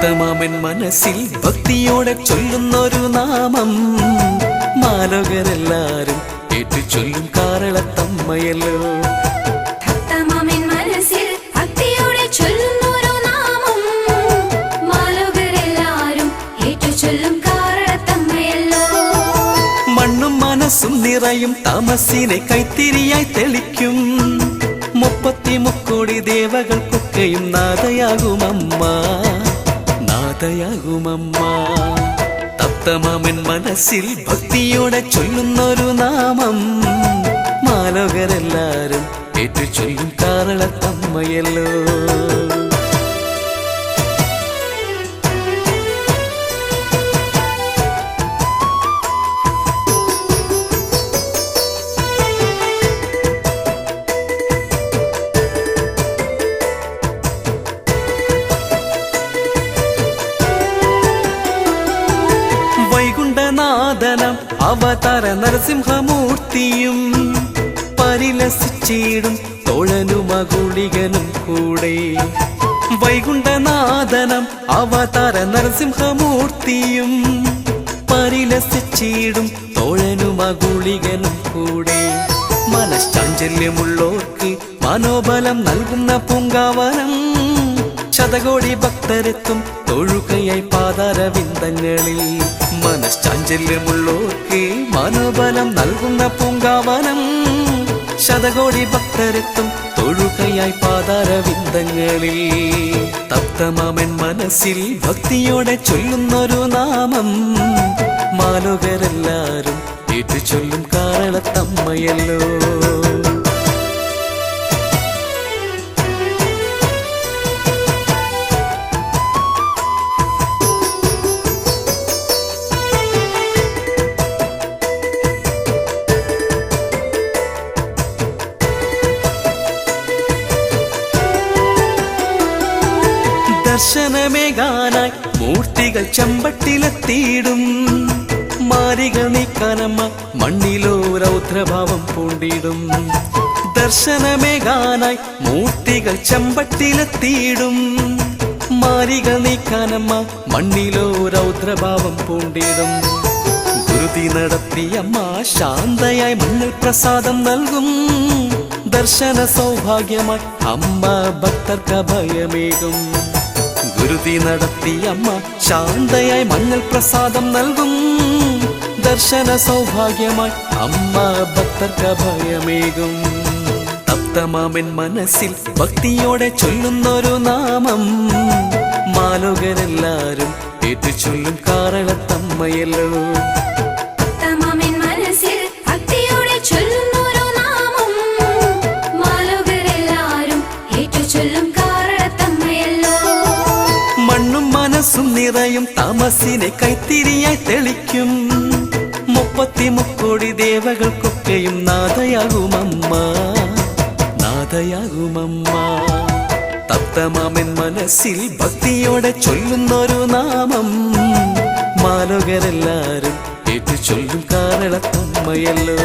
തപ്തമാമൻ മനസ്സിൽ ഭക്തിയോടെ ചൊല്ലുന്നൊരു നാമം. മാലോകരെല്ലാരും ഏറ്റു ചൊല്ലും കാരളത്തമ്മയല്ലോ. മണ്ണും മനസ്സും നിറയും തമസിനെ കൈത്തിരിയായി തെളിക്കും. മുപ്പത്തി മുക്കോടി ദേവകൾക്കൊക്കെയും നാഥയാകുമമ്മ നാഥയാകുമമ്മ തപ്തമാമൻ മനസ്സിൽ ഭക്തിയോടെ ചൊല്ലുന്നൊരു നാമം. മാലോകരെല്ലാരും ഏറ്റു ചൊല്ലും കാരളത്തമ്മയല്ലോ വൈകുണ്ഠനാഥനം അവതാര നരസിംഹമൂർത്തിയും പരിലസിച്ചിടും തോഴനുമകുളികനും കൂടെ. വൈകുണ്ഠനാഥനം അവതാര നരസിംഹമൂർത്തിയും പരിലസിച്ചിടും തോഴനുമകുളികനും കൂടെ. മനശ്ചാഞ്ചല്യമുള്ളോർക്ക് മനോബലം നൽകുന്ന പൂങ്കാവനം. ശതകോടി ഭക്തരെത്തും തൊഴുകയായി പാതാരവിന്ദങ്ങളിൽ. മനഃശാഞ്ചല്യമുള്ളോർക്ക് മനോബലം നൽകുന്ന പൂങ്കാവനം. ശതകോടി ഭക്തരെത്തും തൊഴുകയായി പാതാരവിന്ദങ്ങളിൽ. തപ്തമാമൻ മനസ്സിൽ ഭക്തിയോടെ ചൊല്ലുന്നൊരു നാമം. മാലോകരെല്ലാരും ഏറ്റു ചൊല്ലും കാരളത്തമ്മയല്ലോ ദർശനമേകാനായി മൂർത്തികൾ ചമ്പട്ടിലെത്തിയിടും. മാരികൾ നീക്കാനമ്മ മണ്ണിലോ രൗദ്രഭാവം പൂണ്ടിടും. ദർശനമേകാനായി മൂർത്തികൾ ചമ്പട്ടിലെത്തിയിടും. മാരികൾ നീക്കാനമ്മ മണ്ണിലോ രൗദ്രഭാവം പൂണ്ടിടും. ഗുരുതി നടത്തിയമ്മ ശാന്തയായി മണ്ണിൽ പ്രസാദം നൽകും. ദർശന സൗഭാഗ്യമായി അമ്മ ഭക്തർക്ക് ഭയമേകും ഗുരുതി നടത്തിയമ്മ ശാന്തയായി മഞ്ഞൾ പ്രസാദം നൽകും. ദർശന സൗഭാഗ്യമായി അമ്മ ഭക്തർക്ക് ഭയമേകും തപ്തമാമൻ മനസ്സിൽ ഭക്തിയോടെ ചൊല്ലുന്നൊരു നാമം. മാലോകരെല്ലാരും ചൊല്ലും മനസ്സും നിറയും തമസിനെ കൈത്തിരിയായി തെളിക്കും. മുപ്പത്തി മുക്കോടി ദേവകൾക്കൊക്കെയും നാഥയാകുമമ്മ നാഥയാകുമമ്മ. തത്തമാമൻ മനസ്സിൽ ഭക്തിയോടെ ചൊല്ലുന്നൊരു നാമം. മാലോകരെല്ലാരും ഏറ്റു ചൊല്ലും കാരളത്തമ്മയല്ലോ